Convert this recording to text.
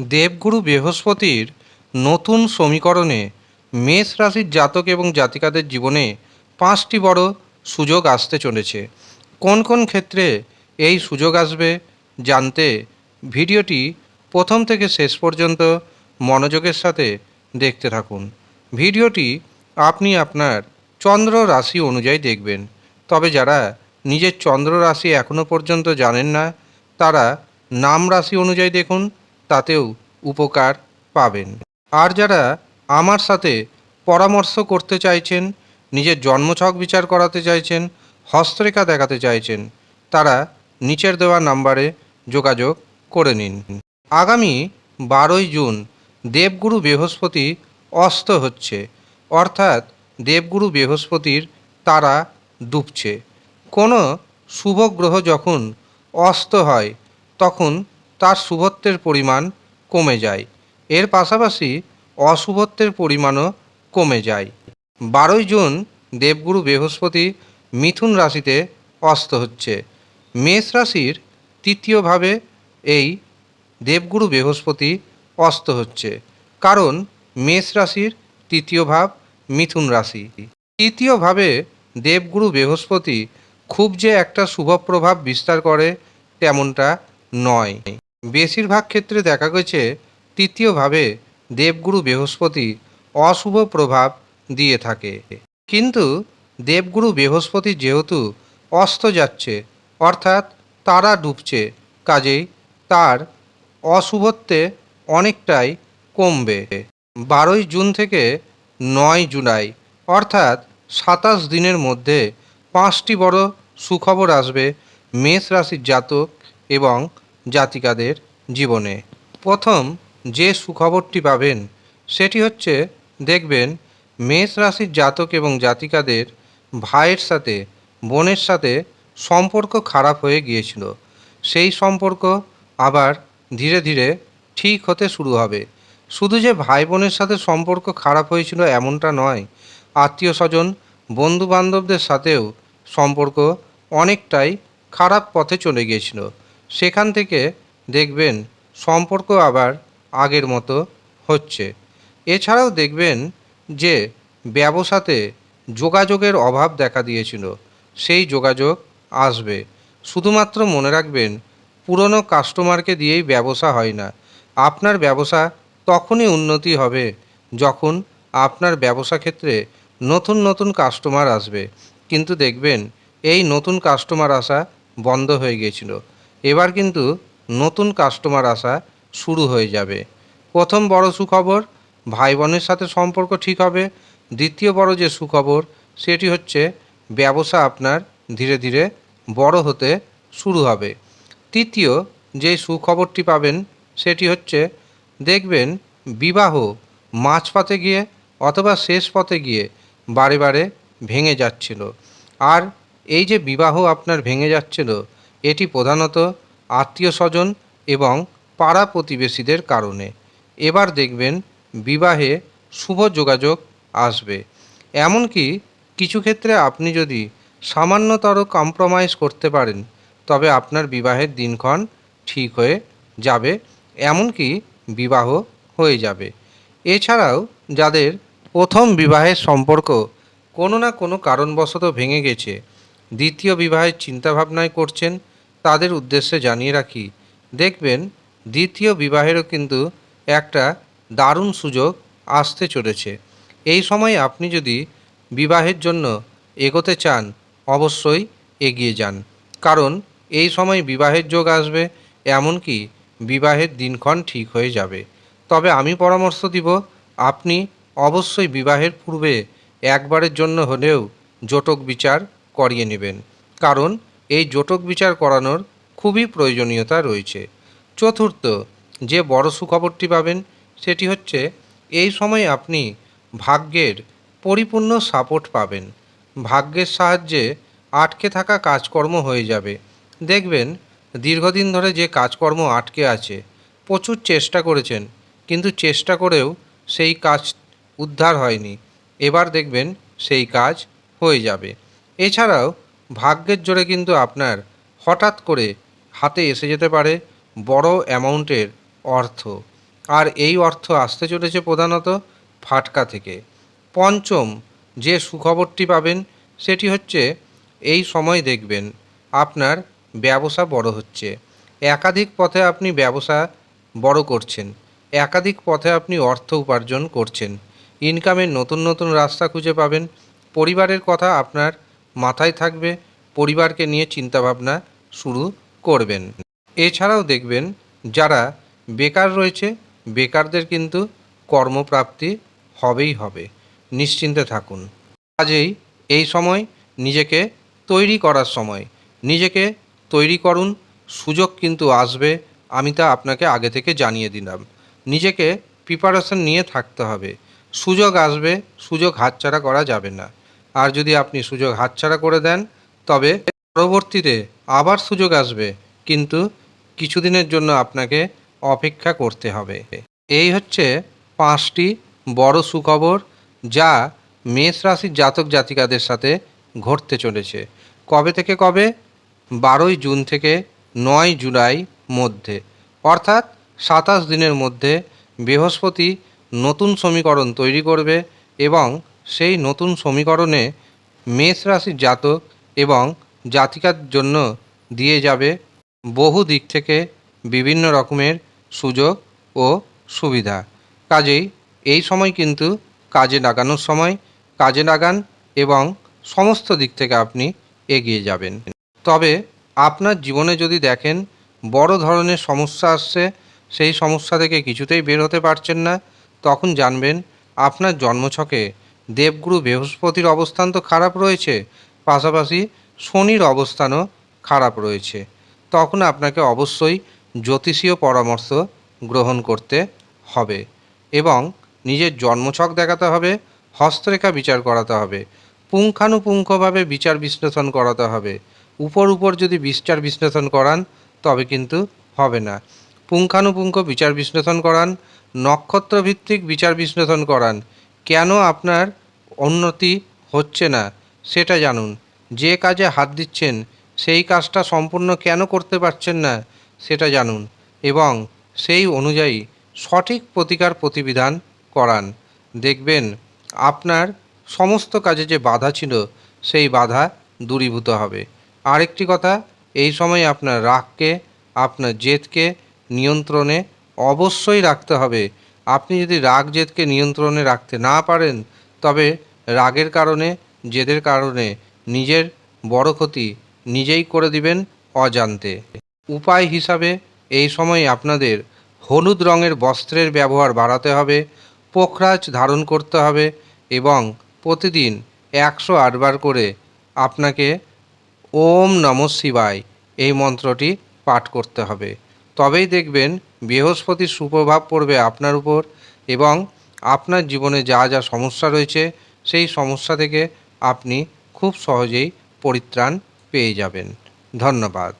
দেবগুরু বৃহস্পতির নতুন সমীকরণে মেষ রাশির জাতক এবং জাতিকাদের জীবনে পাঁচটি বড় সুযোগ আসতে চলেছে। কোন কোন ক্ষেত্রে এই সুযোগ আসবে জানতে ভিডিওটি প্রথম থেকে শেষ পর্যন্ত মনোযোগের সাথে দেখতে থাকুন। ভিডিওটি আপনি আপনার চন্দ্র রাশি অনুযায়ী দেখবেন। তবে যারা নিজের চন্দ্র রাশি এখনও পর্যন্ত জানেন না, তারা নাম রাশি অনুযায়ী দেখুন। তাতেও উপকার পাবেন। আর যারা আমার সাথে পরামর্শ করতে চাইছেন, নিজের জন্মছক বিচার করাতে চাইছেন, হস্তরেখা দেখাতে চাইছেন, তারা নিচের দেওয়া নাম্বারে যোগাযোগ করে নিন। আগামী বারোই জুন দেবগুরু বৃহস্পতি অস্ত হচ্ছে, অর্থাৎ দেবগুরু বৃহস্পতির তারা ডুবছে। কোনো শুভ গ্রহ যখন অস্ত হয়, তখন তার শুভত্বের পরিমাণ কমে যায়। এর পাশাপাশি অশুভত্বের পরিমাণও কমে যায়। বারোই জুন দেবগুরু বৃহস্পতি মিথুন রাশিতে অস্ত হচ্ছে। মেষ রাশির তৃতীয়ভাবে এই দেবগুরু বৃহস্পতি অস্ত হচ্ছে। কারণ মেষ রাশির তৃতীয় ভাব মিথুন রাশি। তৃতীয়ভাবে দেবগুরু বৃহস্পতি খুব যে একটা শুভ প্রভাব বিস্তার করে তেমনটা নয়। বেশিরভাগ ক্ষেত্রে দেখা গেছে তৃতীয়ভাবে দেবগুরু বৃহস্পতি অশুভ প্রভাব দিয়ে থাকে। কিন্তু দেবগুরু বৃহস্পতি যেহেতু অস্ত যাচ্ছে, অর্থাৎ তারা ডুবছে, কাজেই তার অশুভত্বে অনেকটাই কমবে। বারোই জুন থেকে নয় জুলাই, অর্থাৎ সাতাশ দিনের মধ্যে পাঁচটি বড় সুখবর আসবে মেষ রাশির জাতক এবং জাতিকাদের জীবনে। প্রথম যে সুখবরটি পাবেন, সেটি হচ্ছে দেখবেন মেষ রাশির জাতক এবং জাতিকাদের ভাইয়ের সাথে, বোনের সাথে সম্পর্ক খারাপ হয়ে গিয়েছিল। সেই সম্পর্ক আবার ধীরে ধীরে ঠিক হতে শুরু হবে। শুধু যে ভাই বোনের সাথে সম্পর্ক খারাপ হয়েছিল এমনটা নয় আত্মীয় স্বজন বন্ধু বান্ধবদের সাথেও সম্পর্ক অনেকটাই খারাপ পথে চলে গিয়েছিল। সেখান থেকে দেখবেন সম্পর্ক আবার আগের মতো হচ্ছে। এছাড়াও দেখবেন যে ব্যবসাতে যোগাযোগের অভাব দেখা দিয়েছিল, সেই যোগাযোগ আসবে। শুধুমাত্র মনে রাখবেন, পুরনো কাস্টমারকে দিয়েই ব্যবসা হয় না। আপনার ব্যবসা তখনই উন্নতি হবে যখন আপনার ব্যবসা ক্ষেত্রে নতুন নতুন কাস্টমার আসবে। কিন্তু দেখবেন, এই নতুন কাস্টমার আসা বন্ধ হয়ে গিয়েছিল। এবার কিন্তু নতুন কাস্টমার আসা শুরু হয়ে যাবে। প্রথম বড় সুখবর ভাই বোনের সাথে সম্পর্ক ঠিক হবে। দ্বিতীয় বড় যে সুখবর, সেটি হচ্ছে ব্যবসা আপনার ধীরে ধীরে বড় হতে শুরু হবে। তৃতীয় যে সুখবরটি পাবেন, সেটি হচ্ছে দেখবেন বিবাহ মাঝপথে গিয়ে অথবা শেষ পথে গিয়ে বারে বারে ভেঙে যাচ্ছিল। আর এই যে বিবাহ আপনার ভেঙে যাচ্ছিল এটি প্রধানত আত্মীয় স্বজন এবং পাড়া প্রতিবেশীদের কারণে। এবার দেখবেন বিবাহে শুভ যোগাযোগ আসবে। এমনকি কিছু ক্ষেত্রে আপনি যদি সামান্যতর কম্প্রোমাইজ করতে পারেন, তবে আপনার বিবাহের দিনক্ষণ ঠিক হয়ে যাবে, এমনকি বিবাহ হয়ে যাবে। এছাড়াও যাদের প্রথম বিবাহের সম্পর্ক কোনো না কোনো কারণবশত ভেঙে গেছে, দ্বিতীয় বিবাহের চিন্তাভাবনায় করছেন তাদের উদ্দেশ্যে জানিয়ে রাখি, দেখবেন দ্বিতীয় বিবাহেরও কিন্তু একটা দারুণ সুযোগ আসতে চলেছে। এই সময় আপনি যদি বিবাহের জন্য এগোতে চান, অবশ্যই এগিয়ে যান। কারণ এই সময় বিবাহের যোগ আসবে, এমনকি বিবাহের দিনক্ষণ ঠিক হয়ে যাবে। তবে আমি পরামর্শ দিব, আপনি অবশ্যই বিবাহের পূর্বে একবারের জন্য হলেও জটক বিচার করিয়ে নেবেন। কারণ এই জটক বিচার করানোর খুবই প্রয়োজনীয়তা রয়েছে। চতুর্থ, যে বড় সুখবরটি পাবেন সেটি হচ্ছে, এই সময় আপনি ভাগ্যের পরিপূর্ণ সাপোর্ট পাবেন। ভাগ্যের সাহায্যে আটকে থাকা কাজকর্ম হয়ে যাবে। দেখবেন, দীর্ঘদিন ধরে যে কাজকর্ম আটকে আছে, প্রচুর চেষ্টা করেছেন, কিন্তু চেষ্টা করেও সেই কাজ উদ্ধার হয়নি। এবার দেখবেন সেই কাজ হয়ে যাবে। এছাড়াও ভাগ্যের জোরে কিন্তু আপনার হঠাৎ করে হাতে এসে যেতে পারে বড় অ্যামাউন্টের অর্থ। আর এই অর্থ আসতে চলেছে প্রধানত ফাটকা থেকে। পঞ্চম যে সুখবরটি পাবেন সেটি হচ্ছে, এই সময় দেখবেন আপনার ব্যবসা বড় হচ্ছে। একাধিক পথে আপনি ব্যবসা বড় করছেন। একাধিক পথে আপনি অর্থ উপার্জন করছেন। ইনকামের নতুন নতুন রাস্তা খুঁজে পাবেন। পরিবারের কথা আপনার মাথায় থাকবে, পরিবারকে নিয়ে চিন্তাভাবনা শুরু করবেন। এছাড়াও দেখবেন যারা বেকার রয়েছে, বেকারদের কিন্তু কর্মপ্রাপ্তি হবেই হবে। নিশ্চিন্তে থাকুন। কাজেই এই সময় নিজেকে তৈরি করার সময়, নিজেকে তৈরি করুন, সুযোগ কিন্তু আসবে, আমি তা আপনাকে আগে থেকে জানিয়ে দিলাম। নিজেকে প্রিপারেশন নিয়ে থাকতে হবে। সুযোগ আসবে, সুযোগ হাতছাড়া করা যাবে না। আর যদি আপনি সুযোগ হাতছাড়া করে দেন, তবে পরবর্তীতে আবার সুযোগ আসবে, কিন্তু কিছুদিনের জন্য আপনাকে অপেক্ষা করতে হবে। এই হচ্ছে পাঁচটি বড় সুখবর যা মেষ রাশির জাতক জাতিকাদের সাথে ঘটতে চলেছে। কবে থেকে কবে? বারোই জুন থেকে নয় জুলাই মধ্যে। অর্থাৎ সাতাশ দিনের মধ্যে বৃহস্পতি নতুন সমীকরণ তৈরি করবে এবং সেই নতুন সমীকরণে মেষ রাশির জাতক এবং জাতিকার জন্য দিয়ে যাবে বহু দিক থেকে বিভিন্ন রকমের সুযোগ ও সুবিধা। কাজেই এই সময় কিন্তু কাজে লাগানোর সময়, কাজে লাগান এবং সমস্ত দিক থেকে আপনি এগিয়ে যাবেন। তবে আপনার জীবনে যদি দেখেন বড় ধরনের সমস্যা আসছে, সেই সমস্যা থেকে কিছুতেই বের হতে পারছেন না, তখন জানবেন আপনার জন্মছকে দেবগুরু বৃহস্পতির অবস্থান তো খারাপ রয়েছে, পাশাপাশি শনির অবস্থানও খারাপ রয়েছে। তখন আপনাকে অবশ্যই জ্যোতিষীয় পরামর্শ গ্রহণ করতে হবে এবং নিজের জন্মছক দেখাতে হবে, হস্তরেখা বিচার করাতে হবে, পুঙ্খানুপুঙ্খভাবে বিচার বিশ্লেষণ করাতে হবে। উপর উপর যদি বিচার বিশ্লেষণ করান, তবে কিন্তু হবে না। পুঙ্খানুপুঙ্খ বিচার বিশ্লেষণ করান, নক্ষত্রভিত্তিক বিচার বিশ্লেষণ করান কেন আপনার উন্নতি হচ্ছে না? সেটা জানুন। যে কাজে হাত দিচ্ছেন, সেই কাজটা সম্পূর্ণ কেন করতে পারছেন না, সেটা জানুন এবং সেই অনুযায়ী সঠিক প্রতিকার প্রতিবিধান করান। দেখবেন, আপনার সমস্ত কাজে যে বাধা ছিল, সেই বাধা দূরীভূত হবে। আরেকটি কথা, এই সময় আপনার রাগকে, আপনার জেদকে নিয়ন্ত্রণে অবশ্যই রাখতে হবে। আপনি যদি রাগ জেদকে নিয়ন্ত্রণে রাখতে না পারেন, তবে রাগের কারণে, জেদের কারণে নিজের বড় ক্ষতি নিজেই করে দিবেন অজান্তে। উপায় হিসাবে এই সময় আপনাদের হলুদ রঙের বস্ত্রের ব্যবহার বাড়াতে হবে, পোখরাজ ধারণ করতে হবে এবং প্রতিদিন একশো আটবার করে আপনাকে ওম নম শিবায় এই মন্ত্রটি পাঠ করতে হবে। তবেই দেখবেন বৃহস্পতির সুপ্রভাব পড়বে আপনার উপর এবং আপনার জীবনে যা যা সমস্যা রয়েছে, সেই সমস্যা থেকে আপনি খুব সহজেই পরিত্রাণ পেয়ে যাবেন। ধন্যবাদ।